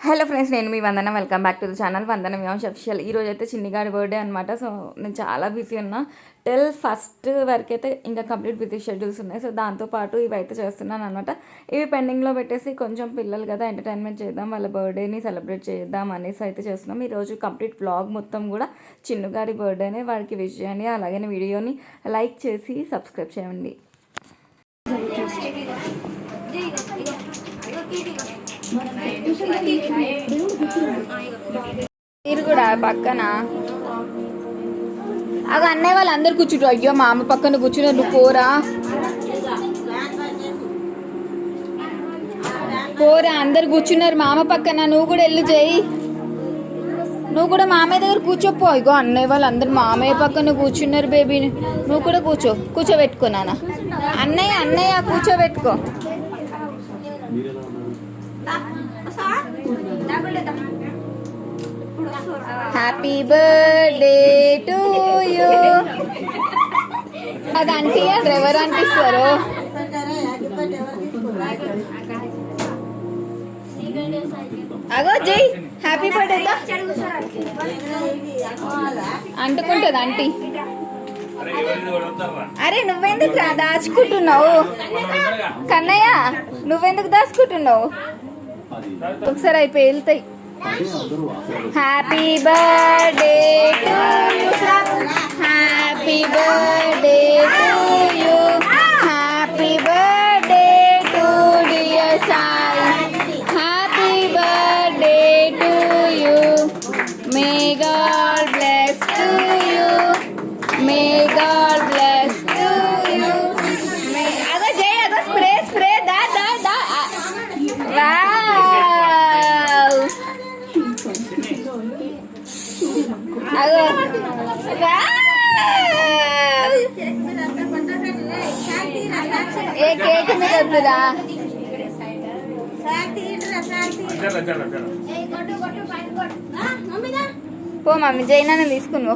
Hello friends నేను మీ Vandana. Welcome back to the channel. Vandana Vans official ఈ రోజు అయితే చిన్నిగాడి బర్త్డే అనమాట సో నేను చాలా బిజీ ఉన్నా. టెల్ ఫస్ట్ వరకు అయితే ఇంకా కంప్లీట్ బిజీ షెడ్యూల్స్ ఉన్నాయి. సో దాంతోపాటు ఇవి అయితే చేస్తున్నాను అనమాట ఇవి పెండింగ్లో పెట్టేసి కొంచెం పిల్లలు కదా ఎంటర్టైన్మెంట్ చేద్దాం వాళ్ళ బర్త్డేని సెలబ్రేట్ చేద్దాం అనేసి అయితే చేస్తున్నాం. ఈరోజు కంప్లీట్ బ్లాగ్ మొత్తం కూడా చిన్నుగాడి బర్త్డేనే వాడికి విష్ చేయండి అలాగే వీడియోని లైక్ చేసి సబ్స్క్రైబ్ చేయండి. మీరు కూడా పక్కన. అది అన్నయ్య వాళ్ళు అందరు కూర్చుంటారు అయ్యో మా అమ్మ పక్కన కూర్చున్నారు. నువ్వు పోరా. పోరా అందరు కూర్చున్నారు. మామ పక్కన నువ్వు కూడా వెళ్ళి చేయి నువ్వు కూడా మామయ్య దగ్గర కూర్చోపో ఇగో అన్నయ్య వాళ్ళు అందరు మామయ్య పక్కన కూర్చున్నారు బేబీని నువ్వు కూడా కూర్చో. కూర్చోబెట్టుకో నాన్న. అన్నయ్య అన్నయ్య కూర్చోబెట్టుకో. హ్యాపీ బర్త్డే టు యూ అది ఆంటీ ఎవరు అంటిస్తారు అగో జై హ్యాపీ బర్త్డే అంటుకుంటుంది ఆంటీ అరే నువ్వెందుకు దాచుకుంటున్నావు? కన్నయ్య నువ్వెందుకు దాచుకుంటున్నావు? ఒకసారి అయిపోయి వెళ్తాయి. Happy birthday to happy birthday to you పో. మమ్మీ జైనా తీసుకుని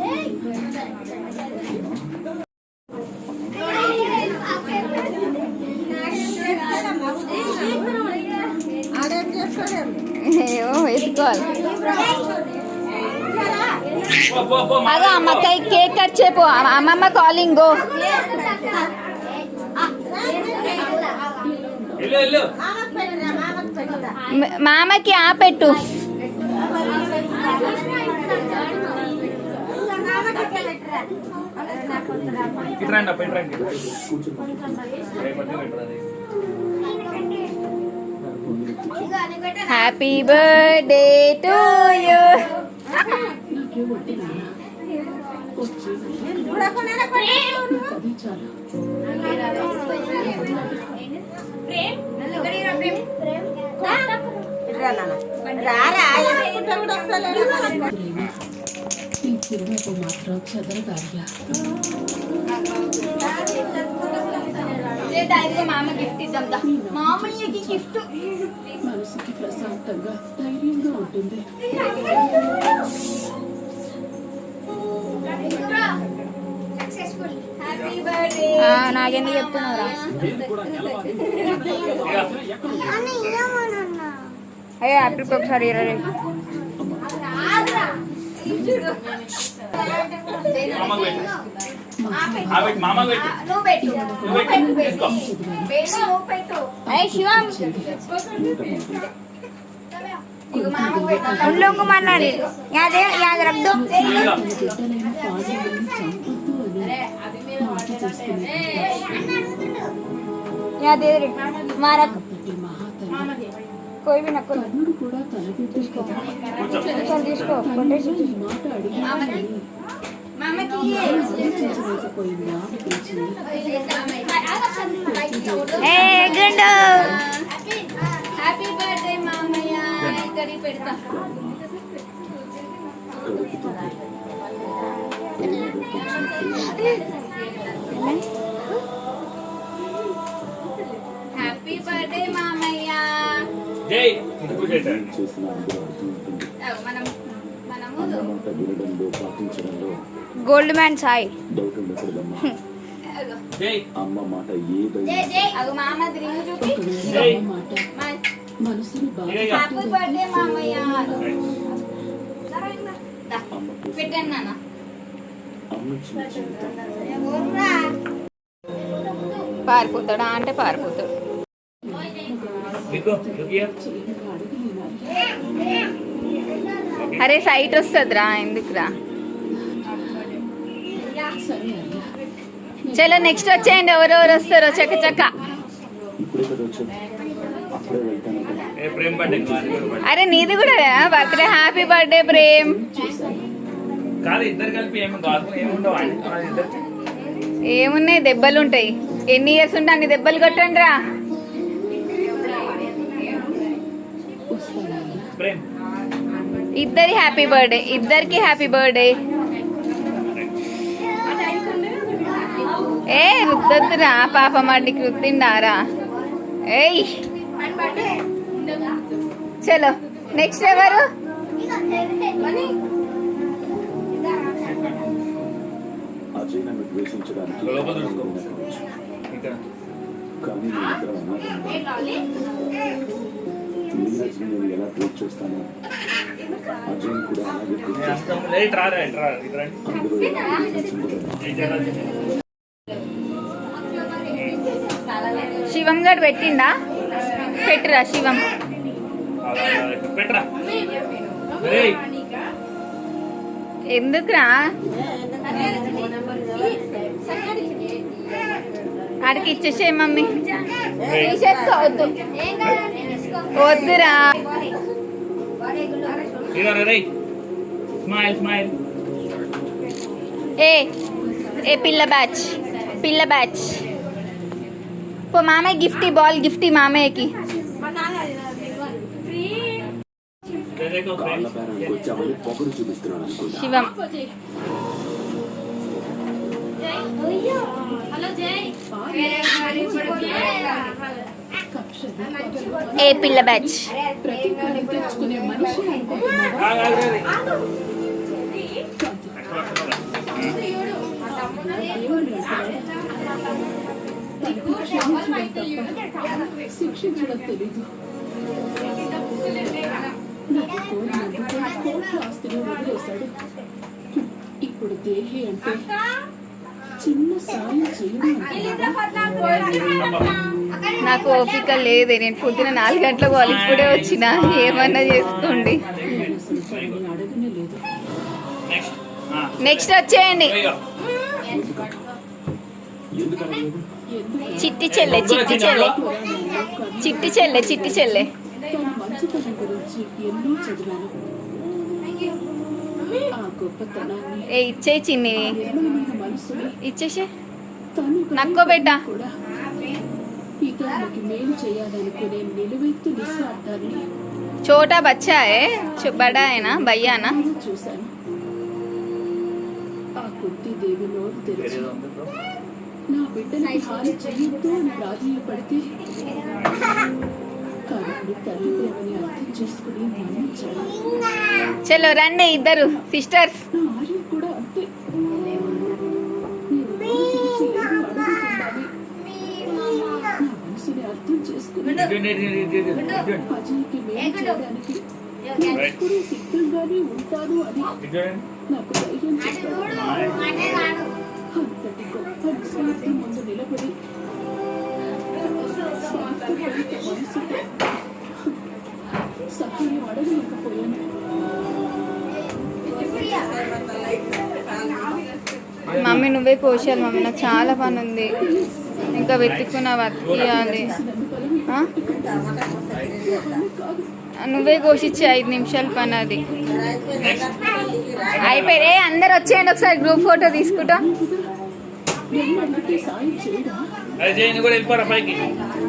వేసుకోవాలి. అగో అమ్మకాయ కేక్ కట్ చేయపో అమ్మమ్మ కాలింగ్ గో. మామకి ఆ పెట్టు ఇటు రండి అప్ప ఇటు రండి రేపటి రండి హ్యాపీ బర్త్డే టు యూ ఈ చిరునవ్వు మాత్రం. మామయ్యకి గిఫ్ట్ మనసుకి ప్రశాంతంగా ధైర్యంగా ఉంటుంది నాకెందుకు చెప్తున్నారా అయ్యో ఒకసారి ఇరవై మామకు పెట్టు. ఆ పెట్టు. మామకు పెట్టు. నువ్వు ఈ మాట అడిగానని मामा की ఆలోచించలేకపోయిందా అనిపించింది ఏ గుండు హ్యాపీ బర్త్డే మామయ్య ఇక్కడికి పెడతా హ్యాపీ చేసిన అన్నమాట వినడంలో పాటించడంలో గోల్డ్ మ్యాన్ సాయి. డౌట్ ఉండకూడదమ్మా. అమ్మ మాట ఏదైనా మనసుని బాగా పారిపోతాడా? అంటే పారిపోతాడు. అరే సైట్ వస్తుందిరా ఎందుకురా? చలో నెక్స్ట్ వచ్చేయండి ఎవరెవరు వస్తారో చక్క చక్క. అరే నీది కూడా బర్త్డే హ్యాపీ బర్త్డే ప్రేమ్. ఏమున్నాయి దెబ్బలు ఉంటాయి ఎన్ని ఇయర్స్ ఉంటే అన్ని దెబ్బలు కొట్టండి రా ఇద్దరి హ్యాపీ బర్త్డే. ఇద్దరికి హ్యాపీ బర్త్డే. ఏ రుద్దొద్దురా. పాప మడ్డికి రుద్దిండారా? ఏయ్. చలో. నెక్స్ట్ ఎవరు? కానీ నేను ఎలా ట్రీట్ చేస్తానో? కూడా అలాగే ట్రీట్ చేస్తాను అందులో ఎలా శివం గడు పెట్టిండా? పెట్టురా శివం. ఎందుకురా? ఆడికి ఇచ్చేసే మమ్మీ. తీసేసుకోవద్దు వద్దురా ఇదిగో రేయ్ స్మైల్ స్మైల్ ఏ ఏ పిల్ల బ్యాచ్ పిల్ల బ్యాచ్ పో మామయ్య గిఫ్ట్ బాల్ గిఫ్ట్ మామయ్యకి కాళ్ళ బేరానికి వచ్చామని పొగరు చూపిస్తున్నాను అనుకుంటా శివం కక్ష దీపావళి ఏ పిల్ల బ్యాచ్? శిక్షించడం తెలీదు ఇప్పుడు దేహి అంటే చిన్న సాయం? నాకు ఓపిక లేదు. నేను పొద్దున నాలుగు గంటలకు వాళ్ళు ఇప్పుడే వచ్చిన. ఏమన్నా చేసుకోండి. నెక్స్ట్ వచ్చేయండి. చిట్టి చెల్లె చిట్టి చెల్లె. చిట్టి చెల్లె చిట్టి చెల్లె. ఏ ఇచ్చే చిన్ని. ఇచ్చేసే. నక్కో బిడ్డ. చోటా బచ్చా బడా అయినా భయ్యానా నేను చూశాను. ఆ కుంతి దేవి నోరు తెరిచి నా బిడ్డని హాని చెయ్యొద్దు అని ప్రాధేయపడితే చలో రండి ఇద్దరు సిస్టర్స్. నాకు ధైర్యం చెప్పాడు అంతటి గొప్ప నిలబడి మమ్మీ నువ్వే కోసాలి మమ్మీ నాకు చాలా పని ఉంది. ఇంకా వెతుక్కున్న ఆ? నువ్వే కోసిచ్చే ఐదు నిమిషాల పని అది. అయిపోయి అందరు వచ్చేయండి ఒకసారి గ్రూప్ ఫోటో తీసుకుంటా.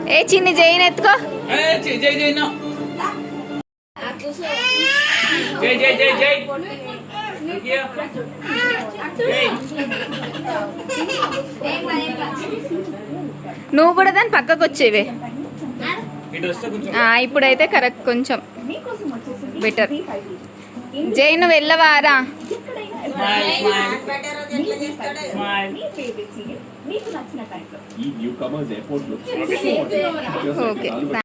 ఏ చిన్ని జైన్ ఎత్తుకో. జై జై జై. జై. నువ్వు కూడా దాని పక్కకు వచ్చేవే. ఇప్పుడైతే కరెక్ట్ కొంచెం బెటర్. జై నువ్వు వెళ్ళవారా? ఓకే